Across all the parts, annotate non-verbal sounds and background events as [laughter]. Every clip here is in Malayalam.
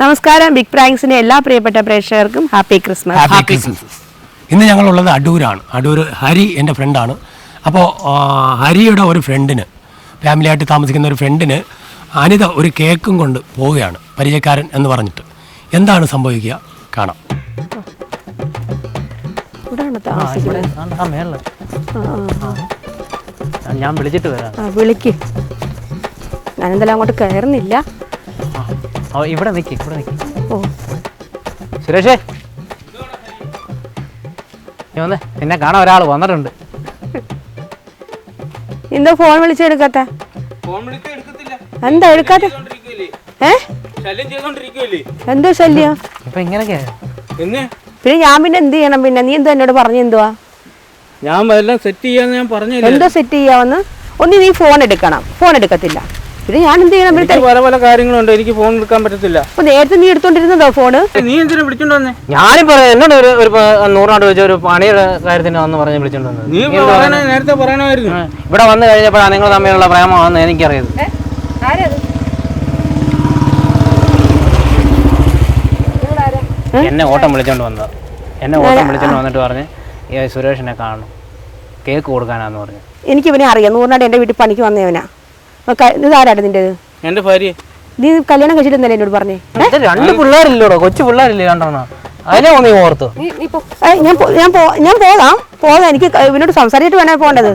നമസ്കാരം. ബിഗ് പ്രാങ്സിന്റെ എല്ലാ പ്രിയപ്പെട്ട പ്രേക്ഷകർക്കും ഹാപ്പി ക്രിസ്മസ്. Happy Christmas. ഇന്ന് ഞങ്ങളുള്ളത് അടൂരാണ്. അടൂർ ഹരി എന്റെ ഫ്രണ്ടാണ്. അപ്പോൾ ഹരിയുടെ ഒരു ഫ്രണ്ടിന് ഫാമിലിയായിട്ട് താമസിക്കുന്ന ഒരു ഫ്രണ്ടിന് അനിത ഒരു കേക്കും കൊണ്ട് പോവുകയാണ്. പരിചയക്കാരൻ എന്ന് പറഞ്ഞിട്ട്. എന്താണ് സംഭവിക്കുക? കാണാം. ഇവിടാണ് താമസിക്കുന്നത്? ഞാൻ വിളിച്ചിട്ട് വരാം. വിളിക്ക്. ഞാനെന്തായാലും അങ്ങോട്ട് കയറുന്നില്ല. ഇവിടെ നിൽക്കി ഇവിടെ നിൽക്കി സുരേഷേ. നീ വന്നേ. നിന്നെ കാണാൻ ഒരാൾ വന്നിട്ടുണ്ട്. എന്തോ ഫോൺ വിളിച്ചെടുക്കാത്ത എന്താ എടുക്കാത്ത? എന്തോ ശല്യം? പിന്നെ? ഞാൻ പിന്നെ എന്ത് ചെയ്യണം പിന്നെ? നീ എന്തോ എന്നോട് പറഞ്ഞു എന്തുവാ? ഞാൻ സെറ്റ് ചെയ്യാന്ന് ഞാൻ പറഞ്ഞു എന്തോ സെറ്റ് ചെയ്യാമെന്ന് ഒന്ന് നീ ഫോൺ എടുക്കണം. ഫോൺ എടുക്കത്തില്ല. പിന്നെ ഞാൻ എന്ത് ചെയ്യണം? പല പല കാര്യങ്ങളുണ്ട്. എനിക്ക് ഫോൺ എടുക്കാൻ പറ്റത്തില്ല. അപ്പൊ നേരത്തെ നീ എടുത്തോണ്ടിരുന്നതോ ഫോണ് നീ എന്തിനാ വിളിച്ചോണ്ട് വന്നേ? ഞാനും പറയാം. എന്നോട് ഒരു ഒരു നൂറിനോട് ചോദിച്ച ഒരു പണിയുടെ കാര്യത്തിന് വന്ന് പറഞ്ഞ് വിളിച്ചോണ്ട് വന്നത്. നീ പറയണ നേരത്തെ പറയണമായിരുന്നു. ഇവിടെ വന്നു കഴിഞ്ഞപ്പോഴാണ് നിങ്ങൾ തമ്മിലുള്ള പ്രേമമാണെന്ന് എനിക്കറിയത് എന്നെ ഓട്ടം വിളിച്ചോണ്ട് വന്നത്. എന്നെ ഓട്ടം വിളിച്ചോണ്ട് വന്നിട്ട് പറഞ്ഞ് "ഏ, സുരേഷിനെ കാണണം. കേക്ക് കൊടുക്കാനാന്ന് പറഞ്ഞു. എനിക്ക് ഇവനെ അറിയാം. നൂറിനാട് എന്റെ വീട്ടിൽ പണിക്ക് വന്നവനാ. ഇതാരാണ് നിന്റെത് എന്റെ ഭാര്യ. നീ കല്യാണം കഴിച്ചിട്ടുണ്ടല്ലേ എന്നോട് പറഞ്ഞേ. രണ്ട് പിള്ളേരില്ലോടോ? കൊച്ചു പിള്ളേരില്ലേ കണ്ടോണോ അതിനെ നീ ഓർത്തു. ഞാൻ ഞാൻ പോകാം. പോകാം. എനിക്ക് ഇവനോട് സംസാരിച്ചിട്ട് വേണേ പോകേണ്ടത്.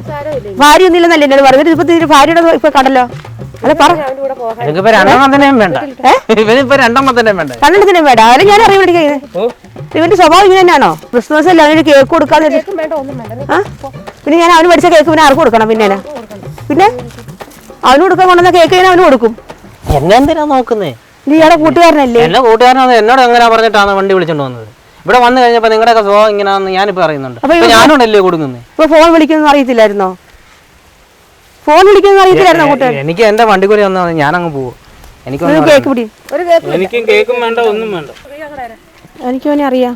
ഭാര്യ ഒന്നില്ലെന്നല്ലേ എന്നോട് പറഞ്ഞിട്ട് ഇപ്പൊ ഭാര്യയുടെ ഇപ്പൊ കണ്ടല്ലോ അല്ല പറ. എനിക്കിപ്പോ രണ്ടെണ്ണത്തിനെയും വേണ്ട. ഇവനിപ്പോ രണ്ടെണ്ണത്തിനെയും വേണ്ട. കണ്ടിടത്തിനും വേണ്ട. അവരെ ഞാൻ അറിയാൻ വേണ്ടി ഇവന്റെ സ്വഭാവം ഇങ്ങനെ തന്നെയാണോ? ക്രിസ്മസ് അല്ല അവനൊരു കേക്ക് കൊടുക്കാതെ ആ? പിന്നെ ഞാൻ അവന് പഠിച്ച കേക്ക് പിന്നെ ആർക്ക് കൊടുക്കണം പിന്നെ? പിന്നെ? അവന് കൊടുക്കാൻ കൊണ്ടുവന്ന കേക്ക് ഞാൻ അവന് കൊടുക്കും. എന്നെ എന്തിനാ നോക്കുന്നേ? നീ ഇയാളെ കൂട്ടുകാരനല്ലേ? എന്റെ കൂട്ടുകാരനത് എന്നോട് എങ്ങനെ പറഞ്ഞിട്ടാണ് വണ്ടി വിളിച്ചോണ്ട് വന്നത്? ഇവിടെ വന്നു കഴിഞ്ഞപ്പോ നിങ്ങളുടെയൊക്കെ സ്വഭാവം ഇങ്ങനെയാണെന്ന് ഞാനിപ്പോ അറിയുന്നുണ്ട്. അപ്പൊ ഇപ്പൊ ഞാനോടല്ലേ കൊടുക്കുന്നേ? ഇപ്പൊ ഫോൺ വിളിക്കുന്നു അറിയത്തില്ലായിരുന്നോ? ഫോൺ വിളിക്കുന്നു അറിയത്തില്ലായിരുന്നോ കൂട്ടുകാരൻ? എനിക്ക് എന്റെ വണ്ടിക്കൂലി വന്നാൽ ഞാനങ്ങ് പോകും എനിക്ക് ഒരു കേക്ക് പിടി എനിക്കും കേക്കും വേണ്ട ഒന്നും വേണ്ട. എനിക്ക് അവനെ അറിയാം.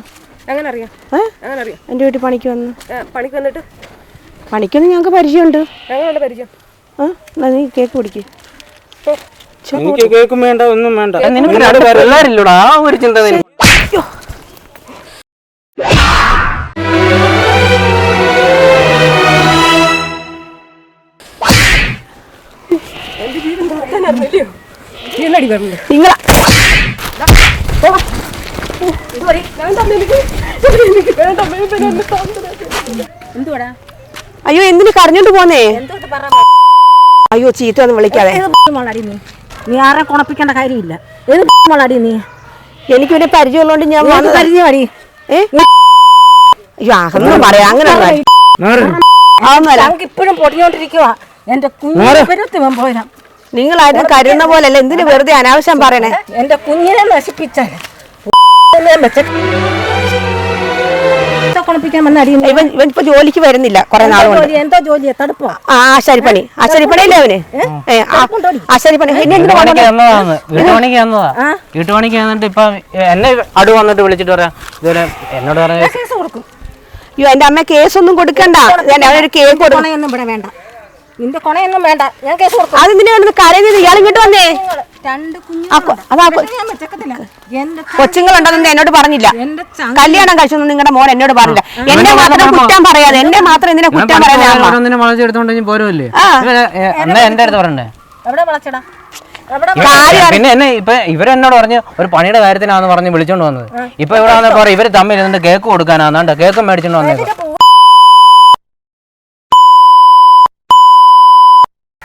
അങ്ങനെ അറിയാം ഏ? അങ്ങനെ അറിയാം എന്റെ വീട്ടിൽ പണിക്ക് വന്ന്. ആ, പണിക്ക് വന്നിട്ട്? പണിക്കൊന്നും ഞങ്ങൾക്ക് പരിചയമുണ്ട്. ഞങ്ങളുണ്ട് പരിചയം. ആ എന്നാ നീ കേക്ക് പിടിക്ക് എനിക്ക് കേക്കും വേണ്ട ഒന്നും വേണ്ട. പിള്ളേരില്ലടാ ആ ഒരു ചിന്ത അയ്യോ. എന്തിനു കരഞ്ഞോണ്ട് പോന്നേ? അയ്യോ ചീത്ത ഒന്നും വിളിക്കാതെ നീ? നീ ആരെ കുണപ്പിക്കേണ്ട കാര്യമില്ല. ഏത് മോളാടി നീ? എനിക്ക് പിന്നെ പരിചയമുള്ളതുകൊണ്ട് ഞാൻ വന്ന് പരിചയം പരിചയമാടി? അയ്യോ അതൊന്നും പറയാം അങ്ങനെ ഇപ്പോഴും പൊടിഞ്ഞോണ്ടിരിക്കുവാ. എന്റെ പരുത്തി പോയതാ നിങ്ങളായിട്ട് കരുന്ന പോലല്ല എന്തിനു വെറുതെ അനാവശ്യം പറയണേ? എന്റെ കുഞ്ഞിനെ നശിപ്പിച്ചാൽ. കുണപ്പിക്കാൻ വന്ന അടി ഇവൻ ഇവൻ ഇപ്പൊ ജോലിക്ക് വരുന്നില്ല. കുറെ നാളുകൊണ്ട്. എന്തോ ജോലിയാ? തടുപ്പോ ആ ആശാരിപ്പണി ആശാരിപ്പണിയല്ലേ അവന്? ആശാരിപ്പണി വീട്ടുപണിക്ക്? വന്നതാ. വീട്ടുപണിക്ക് വന്നിട്ട് ഇപ്പൊ എന്നെ അടു വന്നിട്ട് വിളിച്ചിട്ട് പറയാം. ഇതുപോലെ എന്നോട് കേസ് കൊടുക്കും. അയ്യോ എന്റെ അമ്മ കേസൊന്നും കൊടുക്കണ്ട. ഞാൻ അവനൊരു കേക്ക് കൊടുക്കണയൊന്നും കൊണയൊന്നും ഇവിടെ വേണ്ട നിന്റെ കൊണയൊന്നും വേണ്ട. ഞാൻ കേസ് കൊടുക്കും. അതെന്തിനാണ് കരയുന്നത്? ഇയാൾ ഇങ്ങോട്ട് വന്നേ. രണ്ട് കുഞ്ഞു ആ കൊ- അതാ കൊ- ഞാൻ വെച്ചേക്കത്തില്ല. എന്റെ കൊച്ചുങ്ങളുണ്ടെന്ന് എന്നോട് പറഞ്ഞില്ല. കല്യാണം കഴിച്ചൊന്നും നിങ്ങളുടെ മോൻ എന്നോട് പറഞ്ഞില്ല. എന്നെ മാത്രം കുറ്റം പറയാതെ എന്നെ മാത്രം എന്തിനാ കുറ്റം പറയാതെ വളച്ചെടുത്തോണ്ട് എന്റെ അടുത്ത് പറഞ്ഞേ എവിടെ വളച്ചടാ? പിന്നെ എന്നെ ഇപ്പൊ ഇവരെന്നോട് പറഞ്ഞു ഒരു പണിയുടെ കാര്യത്തിനാന്ന് പറഞ്ഞ് വിളിച്ചോണ്ട് വന്നത്. ഇപ്പൊ ഇവിടെ വന്നപ്പോ ഇവർ തമ്മിൽ കേക്ക് കൊടുക്കാനാന്നാണ്ട് കേക്ക് മേടിച്ചോണ്ട് വന്നേക്കും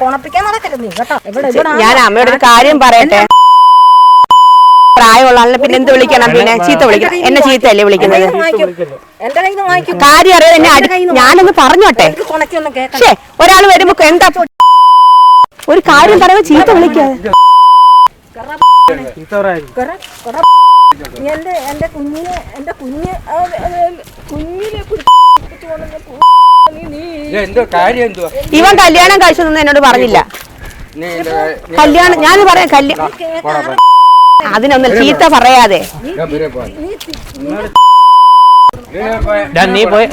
കൊണപ്പിക്കാൻ നടക്കരുത്. നീ കേട്ടോ? ഇവിടെ ഇവിടെ ഞാൻ അമ്മയോട് ഒരു കാര്യം പറയട്ടെ? പ്രായമുള്ള പിന്നെ എന്ത് വിളിക്കണം? പിന്നെ ചീത്ത വിളിക്കണം. എന്നെ ചീത്തയല്ലേ വിളിക്കുന്നത്? എന്റെ കയ്യിൽ നിന്ന് വാങ്ങിക്കും കാര്യം അറിയാതെ എന്നെ അടി- ഞാനൊന്ന് പറഞ്ഞോട്ടെ എനിക്ക് കൊണക്കൊന്നും കേൾക്കണം പക്ഷേ ഒരാൾ വരുമ്പോ എന്താ ഒരു കാര്യം പറയുമ്പോ ചീത്ത വിളിക്കാതെ കൊറ- കൊറ നീ എന്റെ എന്റെ കുഞ്ഞിനെ എന്റെ കുഞ്ഞ് ആ, ആ, കുഞ്ഞിനെ കുറിച്ച് കൊണ്ടുവന്ന പു- ഇവൻ കല്യാണം കഴിച്ചതെന്ന് എന്നോട് പറഞ്ഞില്ല. കല്യാണം ഞാൻ പറയാം കല്യാണം അതിനൊന്നും ചീത്ത പറയാതെ. നീ പോയി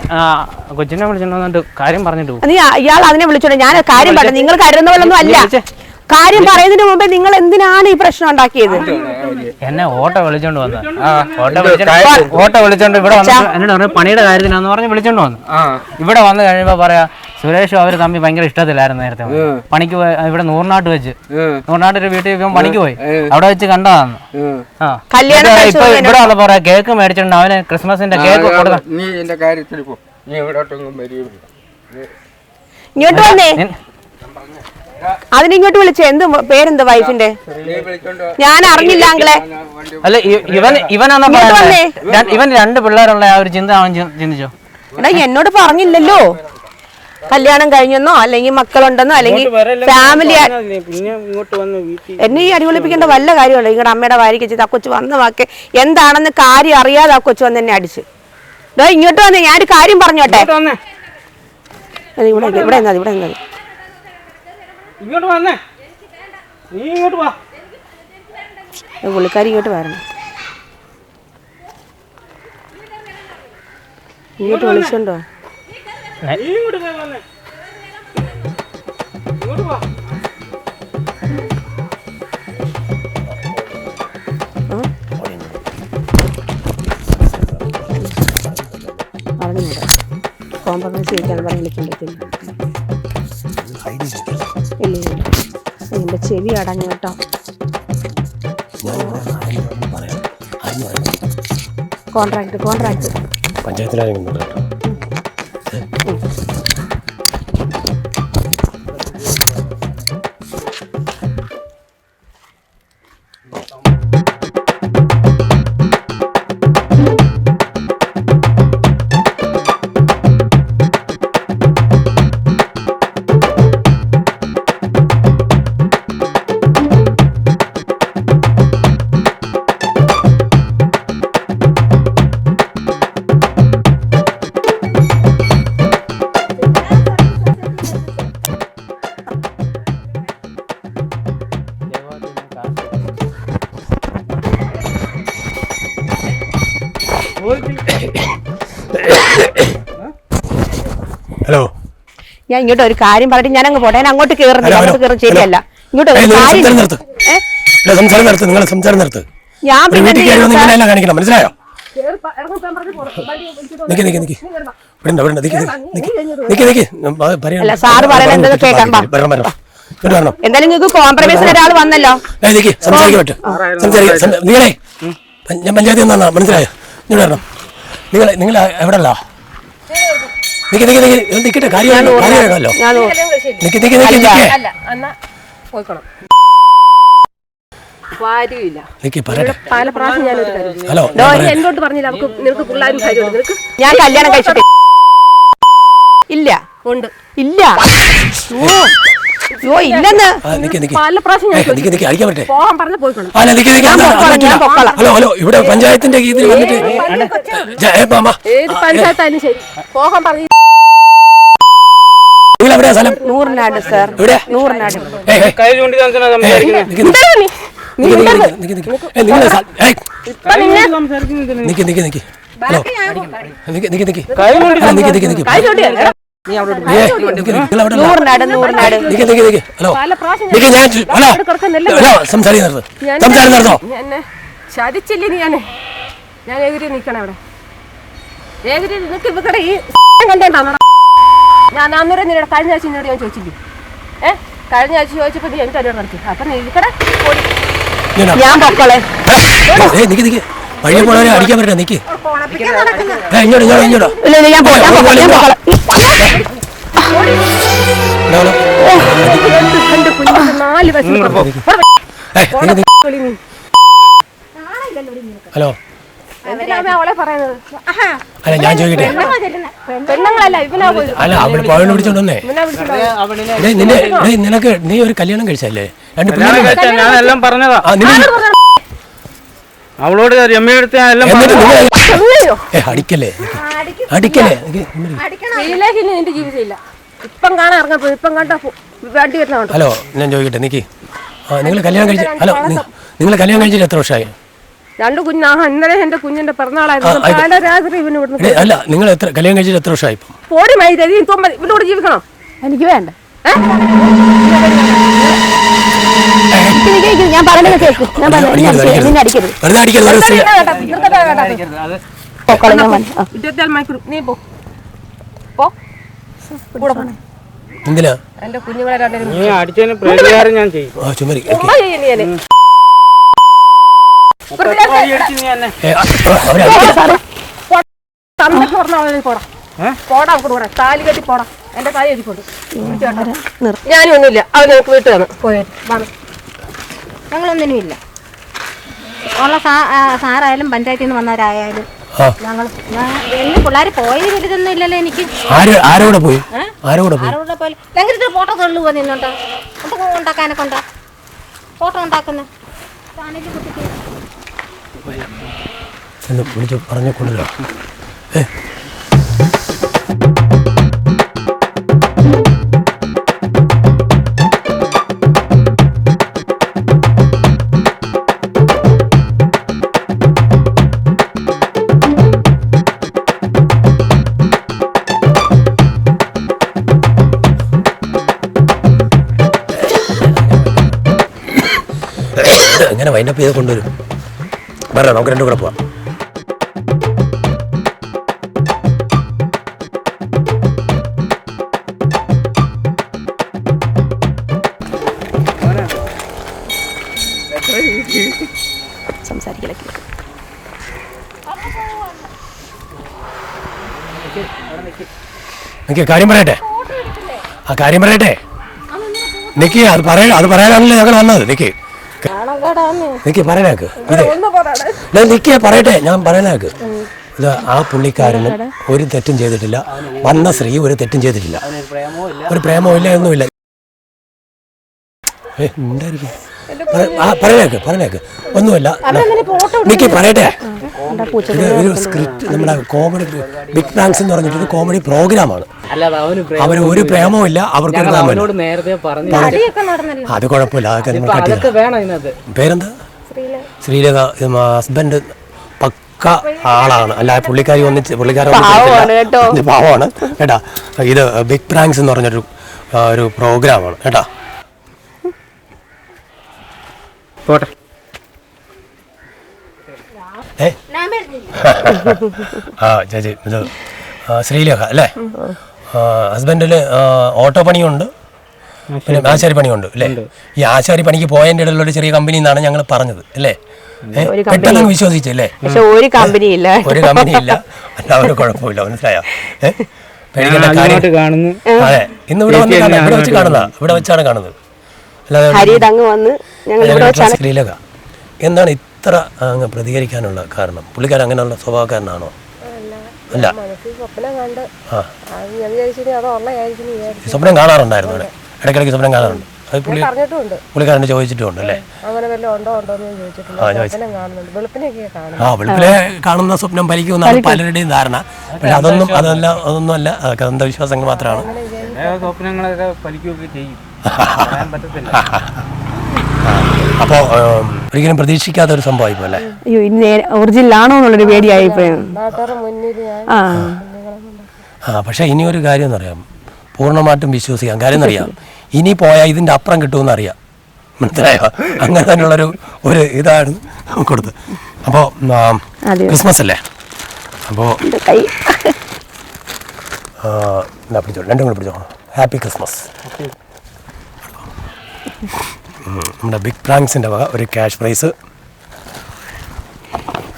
കൊച്ചിനെ വിളിച്ചോണ്ട് കാര്യം പറഞ്ഞിട്ട് നീ ഇയാൾ അതിനെ വിളിച്ചോ ഞാൻ കാര്യം പറഞ്ഞു നിങ്ങൾ കരുതുന്ന പോലൊന്നും അല്ല. കാര്യം പറയുന്നതിന് മുമ്പേ നിങ്ങൾ എന്തിനാണ് ഈ പ്രശ്നം ഉണ്ടാക്കിയത്? എന്നെ ഓട്ടോ വിളിച്ചോണ്ട് വന്നു. ഓട്ടോ വിളിച്ചോണ്ട് ഓട്ടോ വിളിച്ചോണ്ട് ഇവിടെ വന്നു എന്നോട് പറഞ്ഞു പണിയുടെ കാര്യത്തിനാന്ന് പറഞ്ഞ് വിളിച്ചോണ്ട് വന്നു. ഇവിടെ വന്നു കഴിയുമ്പോ പറയാ സുരേഷും അവർ തമ്മിൽ ഭയങ്കര ഇഷ്ടത്തിലായിരുന്നു നേരത്തെ പണിക്ക് പോയി ഇവിടെ നൂറിനാട്ട് വെച്ച്. നൂറിനാട്ട് ഒരു വീട്ടിൽ ഇപ്പം പണിക്ക് പോയി. അവിടെ വെച്ച് കണ്ടതാണ്. ഇപ്പൊ ഇവിടെ ഉള്ള പറയാ കേക്ക് മേടിച്ചിട്ടുണ്ട് അവന് ക്രിസ്മസിന്റെ കേക്ക് കൊടുക്കാം. നീ ഇങ്ങോട്ട് വന്നേ. അതിനിങ്ങോട്ട് വിളിച്ചു. എന്ത് പേരെന്ത് വൈഫിന്റെ? ഞാൻ അറിഞ്ഞില്ല അങ്കിളെ. അല്ല ഇവൻ. പറയുന്നത്? ഇവൻ രണ്ട് പിള്ളേരുള്ള ആ ഒരു ചിന്ത അവൻ ചിന്തിച്ചോ? എടാ എന്നോട് പറഞ്ഞില്ലല്ലോ. കല്യാണം കഴിഞ്ഞെന്നോ അല്ലെങ്കിൽ മക്കളുണ്ടെന്നോ അല്ലെങ്കിൽ ഫാമിലി നീ ഇങ്ങോട്ട് വന്ന് വീട്ടിൽ എന്നെ ഈ അടിപൊളിപ്പിക്കേണ്ട വല്ല കാര്യമല്ല നിങ്ങളുടെ അമ്മയുടെ വാരിക്ക് ചെയ്ത് ആ കൊച്ചു വന്ന വാക്ക്. എന്താണെന്ന് കാര്യം അറിയാതെ ആ കൊച്ചു വന്ന് എന്നെ അടിച്ച്. ഇങ്ങോട്ട് വന്നേ. ഞാനൊരു കാര്യം പറഞ്ഞോട്ടെ. ഇങ്ങോട്ട് വന്നേ. ഇവിടെ ഇവിടെ എന്നാ ഇവിടെ നിന്നത് ഇങ്ങോട്ട് വന്നേ നീ ഇങ്ങോട്ട് വാ. പുള്ളിക്കാരി ഇങ്ങോട്ട് വരണം. ഇങ്ങോട്ട് വിളിച്ചോണ്ടോ ഇങ്ങോട്ട് വന്നേ. ഇങ്ങോട്ട് വാ. കോംപ്രമൈസ് ചെയ്യിക്കാൻ പറഞ്ഞ് വിളിക്കാൻ ഇല്ല ഇല്ല? എന്റെ ചെവി അടഞ്ഞു കേട്ടോ. കോൺട്രാക്ട് കോൺട്രാക്ട് പഞ്ചായത്തിലാരെങ്കിലും ഞാൻ ഇങ്ങോട്ട് ഒരു കാര്യം പറഞ്ഞിട്ട് ഞാൻ അങ്ങ് പോട്ടെ. ഞാൻ അങ്ങോട്ട് കയറുന്നില്ല ഹലോ, അങ്ങോട്ട് കയറും ശരിയല്ല. ഇങ്ങോട്ട് ഒരു കാര്യം സംസാരം നിർത്ത്. സംസാരം നിർത്ത്. നിങ്ങൾ സംസാരം നിർത്ത്. ഞാൻ പിന്നെ? കാണിക്കണം മനസ്സിലായോ? നിക്ക് നിക്ക് നിക്ക് ഇവിടെ ഇവിടെ നിക്ക് നിക്ക് നിക്ക്. നിക്ക് പറയാം അല്ല, സാറ് കേൾക്കാം, എന്തായാലും നിങ്ങൾക്ക് കോംപ്രമൈസിന് ഒരാൾ വന്നല്ലോ. നിങ്ങളെ ഞാൻ പഞ്ചായത്തിൽ നിന്നാ മനസ്സിലായോ? നിങ്ങൾ വരണം. നിങ്ങൾ എവിടെ എവിടെയല്ല? നിക്ക് നിക്ക് നിക്ക്. ഇത് നിക്കട്ടെ. കാര്യമാണല്ലോ കാര്യമാണല്ലോ ഞാൻ നിക്ക് നിക്ക് നിക്ക് നിക്ക് അല്ല എന്നാ പോയിക്കണം. കാര്യമില്ല. നിക്ക് പറയട്ടെ. പല പ്രാവശ്യം ഞാനൊരു കാര്യം ഹലോ ഞാൻ പറയാം. എന്നോട്ട് പറഞ്ഞില്ല? നമുക്ക് നിനക്ക് പിള്ളേരും കാര്യമുണ്ട് നിനക്ക് ഞാൻ കല്യാണം കഴിച്ചിട്ട് ഇല്ല. ഉണ്ട്. ഇല്ല. ഓ. അയ്യോ ഇല്ലെന്ന്. ആ, നിക്ക് നിക്ക്. പല പ്രാവശ്യം ഞാൻ ഏയ്, നിക്ക് നിക്ക്. അടിക്കാൻ പറ്റേ? പോകാൻ പറഞ്ഞ പോയിക്കണം. അല്ല നിക്ക് നിക്ക്. അതാ, പൊക്കോളാം, പറ്റില്ല. ഞാൻ പൊക്കോളാം. Hello hello. ഇവിടെ പഞ്ചായത്തിന്റെ ഇതിൽ വന്നിട്ട് ഏ, മാമ ഏത് പഞ്ചായത്തായാലും ശരി. പോകാൻ പറഞ്ഞ എവിടെയാ സ്ഥലം? നൂറിനാട് സാർ. എവിടെയാ നൂറിനാട്. നിക്ക് നിക്ക്. നിക്ക്. ഹലോ. നിക്ക് നിക്ക് നിക്ക് നിക്ക്. നിക്ക് നിക്ക് ഞാൻ ചതിച്ചില്ലേ നീ ഞാൻ? ഞാൻ എതിരെ നിൽക്കണം അവിടെ? എതിരെ നിനക്ക് ഇവിടെ ഈ കണ്ടേണ്ടാണോ ഞാൻ അന്നേരം നിന്നോട് കഴിഞ്ഞ ആഴ്ച നിന്നോട് ഞാൻ ചോദിച്ചില്ലേ? ഏ? കഴിഞ്ഞ ആഴ്ച ചോദിച്ചപ്പോൾ നീ എനിക്ക് അറിയാൻ നടത്തി? അപ്പം നീ ഇക്കടെ ഓടി. ഇങ്ങനാ. ഞാൻ പൊക്കളെ ഏയ്, നിക്ക് നിക്ക്. വഴിയെ പോണവരെ അടിക്കാൻ പറ്റാ നിക്ക്. ഏയ്, ഇങ്ങോട്ട് ഇങ്ങോട്ട് ഇങ്ങോട്ടോ. ഇല്ല ഇല്ല ഞാൻ പോകാം ഞാൻ പൊക്കോളാം ഞാൻ പൊക്കോളാം ഹലോ? അവളെ പറയുന്നത്? അല്ല ഞാൻ ചോദിക്കട്ടെ? പെണ്ണുങ്ങളല്ല ഇവനാ പോയി. അല്ല അവൾ പഴം പിടിച്ചോണ്ടേ നിന്നെ നിനക്ക് നീ ഒരു കല്യാണം കഴിച്ചല്ലേ രണ്ട് കല്യാണം ഞാൻ എല്ലാം പറഞ്ഞതാ. അവളോട് രമ്യടുത്ത് അടിക്കല്ലേ. അടിക്കല്ലേ. നിന്റെ ജീവിതമില്ല. ഇപ്പം കാണാൻ ഇപ്പം കണ്ട വണ്ടി ഹലോ ഞാൻ ചോദിക്കട്ടെ നിക്ക്. നിങ്ങൾ കല്യാണം കഴിച്ച ഹലോ നിങ്ങൾ കല്യാണം കഴിച്ചിട്ട് എത്ര വർഷമായി? രണ്ട് കുഞ്ഞാ ഇന്നലെ എന്റെ കുഞ്ഞിന്റെ പിറന്നാളായിരുന്നു. ആ, ആയിക്കോട്ടെ. പല രാത്രി ഇവന് ഇവിടുന്ന് അല്ല നിങ്ങൾ എത്ര കല്യാണം കഴിച്ചിട്ട് എത്ര വർഷമായി പോടി കൂടെ എനിക്ക് വേണ്ട. ഞാൻ പറയുന്നത് കേക്ക്. ഞാൻ അടിക്കരുത്. ഇരുപത്തിനാല് മണിക്കൂർ. നീ പോ. പോ. കൂടെ പോ. എന്തിനാ? എന്റെ കുഞ്ഞുങ്ങളെ രണ്ടുപേരും നീ അടിച്ചതിന് പ്രതികാരം ഞാൻ ചെയ്യും ആ ചുമരി ഉമ്മ ചെയ്യുന്നു ഞാൻ അടിച്ച് നീ എന്നെ തന്നിട്ട് പറഞ്ഞാൽ പോടാ. പോടാ അങ്ങോട്ട് പോടാ. താലി കെട്ടി പോടാ. എന്റെ താലി എഴുതിക്കൊണ്ട് ഞാനും ഒന്നുമില്ല അവൻ ഞങ്ങൾക്ക് വീട്ടിൽ വന്ന്. പോയത് ഞങ്ങളൊന്നിനുമില്ല ഉള്ള സാറായാലും പഞ്ചായത്തിൽ നിന്ന് വന്നവരായാലും പിള്ളേർ പോയത് വലുതൊന്നും ഇല്ലല്ലോ എനിക്ക്. ആരോടെ പോയി? ആരോടെ പോയി? ഫോട്ടോ തൊള്ളു നിന്നുണ്ടോ ഫോട്ടോ ഉണ്ടാക്കാനൊക്കെ ഉണ്ടോ? ഫോട്ടോ ഉണ്ടാക്കുന്ന? എന്ന് വിളിച്ച് പറഞ്ഞു കൊണ്ടുവരാ ഏ? എങ്ങനെ വൈൻഡപ്പ് ചെയ്ത് കൊണ്ടുവരും? പറയാം നമുക്ക് രണ്ടും കൂടെ പോവാം. സംസാരിക്കലേ നിക്ക് കാര്യം പറയട്ടെ. ആ കാര്യം പറയട്ടെ. നിക്ക് അത് പറയാ അത് പറയാനാണല്ലോ ഞങ്ങൾ വന്നത്? നിക്ക്. നിക്ക് പറയാനാക്ക് ഞാൻ നിക്ക് പറയട്ടെ ഞാൻ പറയാനാക്ക് ഇത് ആ പുള്ളിക്കാരനും ഒരു തെറ്റും ചെയ്തിട്ടില്ല. വന്ന സ്ത്രീ ഒരു തെറ്റും ചെയ്തിട്ടില്ല. ഒരു പ്രേമവും ഇല്ല. ഒന്നുമില്ല. ഏ, മിണ്ടാതിരിക്ക്. പറ- പറഞ്ഞേക്ക് ഒന്നുമല്ല നിക്ക് പറയട്ടെ. ഇത് ഒരു സ്ക്രിപ്റ്റ് നമ്മുടെ കോമഡി ബിഗ് പ്രാങ്ക്സ് എന്ന് പറഞ്ഞിട്ടൊരു കോമഡി പ്രോഗ്രാമാണ്. അവന് ഒരു പ്രേമവും ഇല്ല അവർക്ക് അവനോട് നേരത്തെ പറഞ്ഞു. അടിയൊക്കെ നടന്നല്ലോ? അത് കുഴപ്പമില്ല അതൊക്കെ പേരെന്താ? ശ്രീലേഖ ഹസ്ബൻഡ് പക്ക ആളാണ്. അല്ല പുള്ളിക്കാരി ഒന്നിച്ച് പുള്ളിക്കാരി ഒന്നും പാവമാണ് കേട്ടോ. ഇത് പാവമാണ്. കേട്ടാ ഇത് ബിഗ് പ്രാങ്ക്സ് എന്ന് പറഞ്ഞൊരു ഒരു പ്രോഗ്രാമാണ്. കേട്ടാ പോട്ടെ. ഏ? [laughs] ആ ചേച്ചി ഇത് ആ, ശ്രീലേഖ അല്ലേ? ഹസ്ബൻഡിൽ ഓട്ടോ പണിയുണ്ട്. പിന്നെ ആശാരി പണിയുണ്ട് അല്ലേ? ഈ ആശാരി പണിക്ക് പോയതിന്റെ ഇടയിലുള്ള ഒരു ചെറിയ കമ്പനി എന്നാണ് ഞങ്ങൾ പറഞ്ഞത് അല്ലേ? പെട്ടെന്ന് വിശ്വസിച്ചല്ലേ പക്ഷെ ഒരു കമ്പനി ഇല്ല. ഒരു കമ്പനി ഇല്ല. അല്ലാതെ കുഴപ്പമില്ല മനസ്സിലായോ? ഏഹ് അതെ. ഇന്ന് ഇവിടെ വന്ന്. ഇവിടെ വെച്ച് കാണുന്നതാ. ഇവിടെ വെച്ചാണ് കാണുന്നത്. അങ്ങ് വന്ന് ഞങ്ങൾ എന്താണ് ഇത്ര അങ്ങ് പ്രതികരിക്കാനുള്ള കാരണം? പുള്ളിക്കാരൻ അങ്ങനെയുള്ള സ്വഭാവക്കാരനാണോ? അല്ല. സ്വപ്നം കാണാറുണ്ടായിരുന്നു അവിടെ. ഇടയ്ക്കിടയ്ക്ക് സ്വപ്നം കാണാറുണ്ട്. അത് പുള്ളി പറഞ്ഞിട്ടുമുണ്ട് പുള്ളിക്കാരൻ ചോദിച്ചിട്ടുമുണ്ട് അല്ലേ? ചോദിച്ചിട്ടുണ്ട്. ആ, വെളുപ്പിലെ കാണുന്ന സ്വപ്നം ഫലിക്കുമെന്നാണ് പലരുടെയും ധാരണ. പക്ഷെ അതൊന്നും അതല്ല അതൊന്നും അല്ല അതൊക്കെ അന്ധവിശ്വാസങ്ങൾ മാത്രമാണ്. സ്വപ്നങ്ങളൊക്കെ ഫലിക്കുകയൊക്കെ ചെയ്യും. [laughs] അപ്പോൾ ഒരിക്കലും പ്രതീക്ഷിക്കാത്ത ഒരു സംഭവമായി പോലെ അയ്യോ ഇനി ഒറിജിനൽ ആണോ എന്നുള്ളൊരു പേടിയായി ആ. ആ പക്ഷേ ഇനി ഒരു കാര്യം എന്നറിയാം. പൂർണമായിട്ടും വിശ്വസിക്കാം. കാര്യം എന്നറിയാം. ഇനി പോയാൽ ഇതിന്റെ അപ്പുറം കിട്ടുമെന്ന് അറിയാം. മനസ്സിലായോ? അങ്ങനെ തന്നെയുള്ളൊരു ഒരു ഇതാണ് കൊടുത്തത് അപ്പോൾ ക്രിസ്മസ് അല്ലേ? അപ്പോൾ എന്നാ രണ്ടും കൂടെ പിടിച്ചോ ഹാപ്പി ക്രിസ്മസ്. നമ്മുടെ ബിഗ് പ്രാങ്ക്സിന്റെ വക ഒരു cash prize.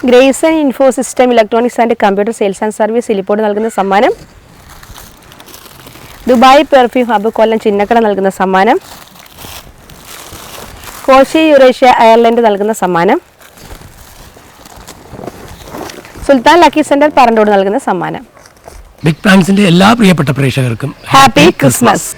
Grace and info system electronics and computer sales and service ഇലിപ്പോട് നൽകുന്ന സമ്മാനം. Dubai perfume hub Kollam Chinnakada നൽകുന്ന സമ്മാനം. കോശി യുറേഷ്യ അയർലൻഡ് നൽകുന്ന സമ്മാനം. സുൽത്താൻ ലക്കി സെന്റർ പറണ്ടോട് നൽകുന്ന സമ്മാനം. ബിഗ് പ്രാങ്ക്സിന്റെ എല്ലാ പ്രിയപ്പെട്ട പ്രേക്ഷകർക്കും ഹാപ്പി ക്രിസ്മസ്.